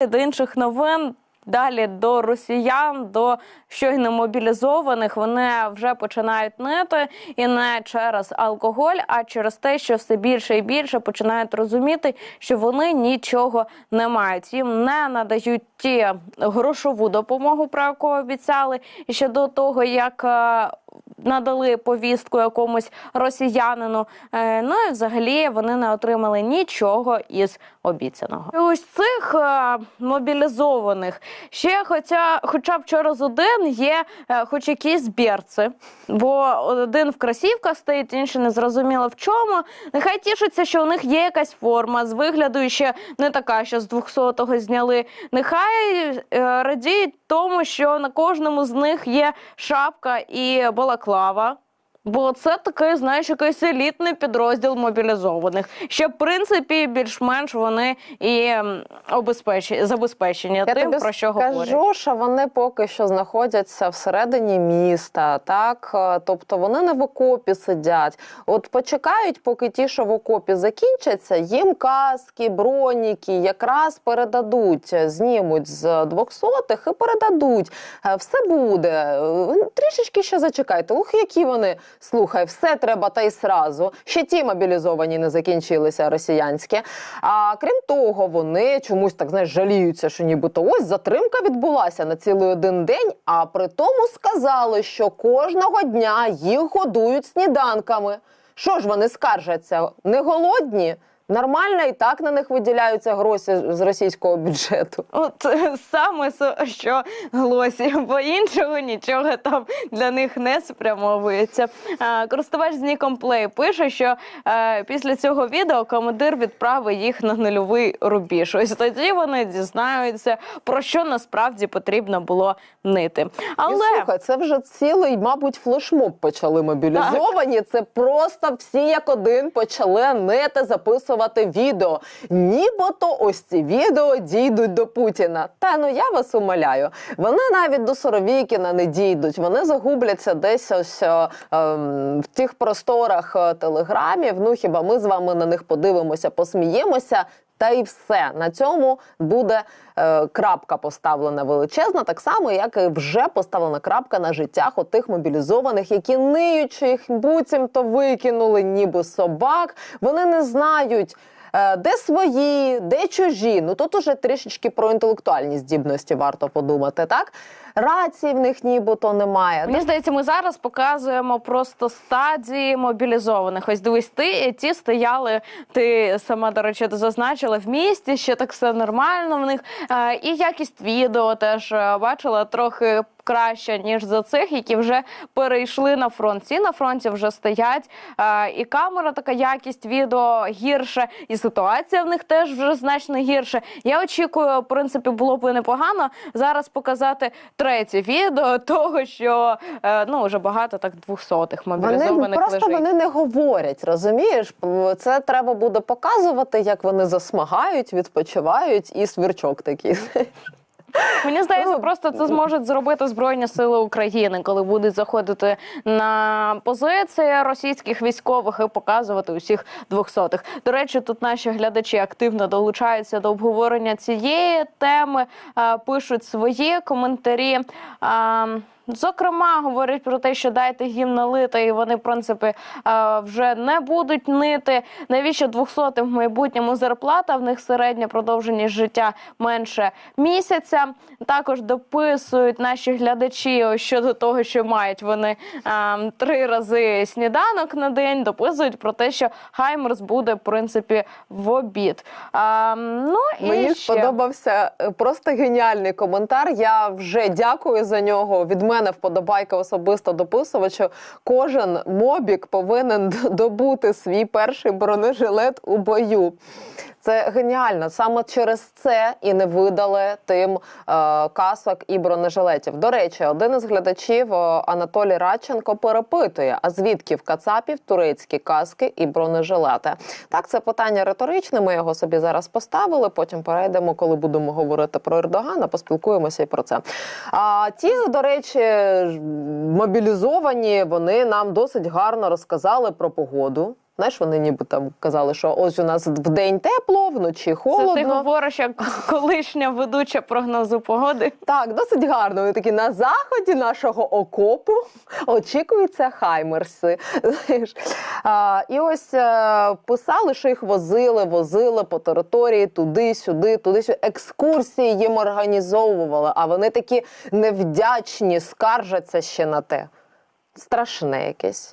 До інших новин. Далі до росіян, до щойно мобілізованих вони вже починають нити і не через алкоголь, а через те, що все більше і більше починають розуміти, що вони нічого не мають. Їм не надають ті грошову допомогу, про яку обіцяли. І ще до того, як е, надали повістку якомусь росіянину. Е, Ну і взагалі вони не отримали нічого із обіцяного. І ось цих е, мобілізованих ще, хоча, хоча б через один є, е, хоч якісь берці, бо один в кросівках стоїть, інший не зрозуміло в чому. Нехай тішиться, що у них є якась форма з вигляду і ще не така, що з 200-го зняли. Нехай радіють тому, що на кожному з них є шапка і балаклава. Бо це такий, знаєш, якийсь елітний підрозділ мобілізованих. Ще, в принципі, більш-менш вони і м, обезпечені, забезпечені Я тим, про що скажу, говорять. що вони поки що знаходяться всередині міста, так Е, тобто вони не в окопі сидять. От почекають, поки ті, що в окопі закінчаться, їм каски, броніки якраз передадуть, е, знімуть з двохсотих і передадуть. Е, Все буде. Трішечки ще зачекайте. Ух, які вони слухай, все треба та й сразу. Ще ті мобілізовані не закінчилися росіянські. А крім того, вони чомусь так знаєш, жаліються, що нібито ось затримка відбулася на цілий один день. А при тому сказали, що кожного дня їх годують сніданками. Що ж вони скаржаться? Не голодні? Нормально і так на них виділяються гроші з російського бюджету. От е, саме що глосі, бо іншого нічого там для них не спрямовується. Користувач з ніком Play пише, що е, після цього відео командир відправить їх на нульовий рубіж. Ось тоді вони дізнаються, про що насправді потрібно було нити. І, Але слухай, це вже цілий, мабуть, флешмоб почали мобілізовані. Це просто всі як один почали нити записувати відео. Нібито ось ці відео дійдуть до Путіна. Та ну я вас умоляю. Вони навіть до Соровікіна не дійдуть. Вони загубляться десь ось е, ем, в тих просторах е, телеграмів. Ну хіба ми з вами на них подивимося, посміємося. Та й все на цьому буде е, крапка поставлена величезна, так само як і вже поставлена крапка на життях отих мобілізованих, які що їх буцімто викинули, ніби собак. Вони не знають. е, Де свої, де чужі? Ну тут уже трішечки про інтелектуальні здібності варто подумати, так? Рації в них нібито немає. Мені здається, ми зараз показуємо просто стадії мобілізованих. Ось дивись, ти ті стояли. Ти сама до речі зазначила в місті, ще так все нормально в них. Е, і якість відео теж е, бачила трохи. Краще ніж за цих, які вже перейшли на фронт. Ці на фронті вже стоять, е, і камера така якість відео гірше, і ситуація в них теж вже значно гірше. Я очікую, в принципі, було б непогано зараз показати третє відео того, що е, ну вже багато так двохсотих Вони мобілізованих просто лежить. вони не говорять, розумієш? Це треба буде показувати, як вони засмагають, відпочивають, і свірчок такий. Мені здається, Ну, просто це зможуть зробити Збройні Сили України, коли будуть заходити на позиції російських військових і показувати усіх двохсотих. До речі, тут наші глядачі активно долучаються до обговорення цієї теми, пишуть свої коментарі. Зокрема, говорять про те, що дайте їм налити, і вони, в принципі, е, вже не будуть нити. Навіщо 200 в майбутньому зарплата? В них середня продовженість життя менше місяця. Також дописують наші глядачі щодо того, що мають вони е, три рази сніданок на день. Дописують про те, що Хаймерс буде в принципі в обід. Е, ну і Мені ще. сподобався просто геніальний коментар. Я вже дякую за нього. Від мене вподобайка особисто дописувачу. Кожен мобік повинен добути свій перший бронежилет у бою. Це геніально. Саме через це і не видали тим е, касок і бронежилетів. До речі, один із глядачів е, Анатолій Радченко перепитує: а звідки в Кацапів турецькі каски і бронежилети? Так, це питання риторичне. Ми його собі зараз поставили. Потім перейдемо, коли будемо говорити про Ердогана. Поспілкуємося і про це. А ті, до речі, мобілізовані, вони нам досить гарно розказали про погоду. Знаєш, вони ніби там казали, що ось у нас в день тепло, вночі холодно. Це ти говориш як колишня ведуча прогнозу погоди. Так, досить гарно. Вони такі на заході нашого окопу очікуються хаймерси. Знаєш. А, і ось е, писали, що їх возили, возили по території туди-сюди, туди-сюди. Екскурсії їм організовували, а вони такі невдячні, скаржаться ще на те. Страшне якесь.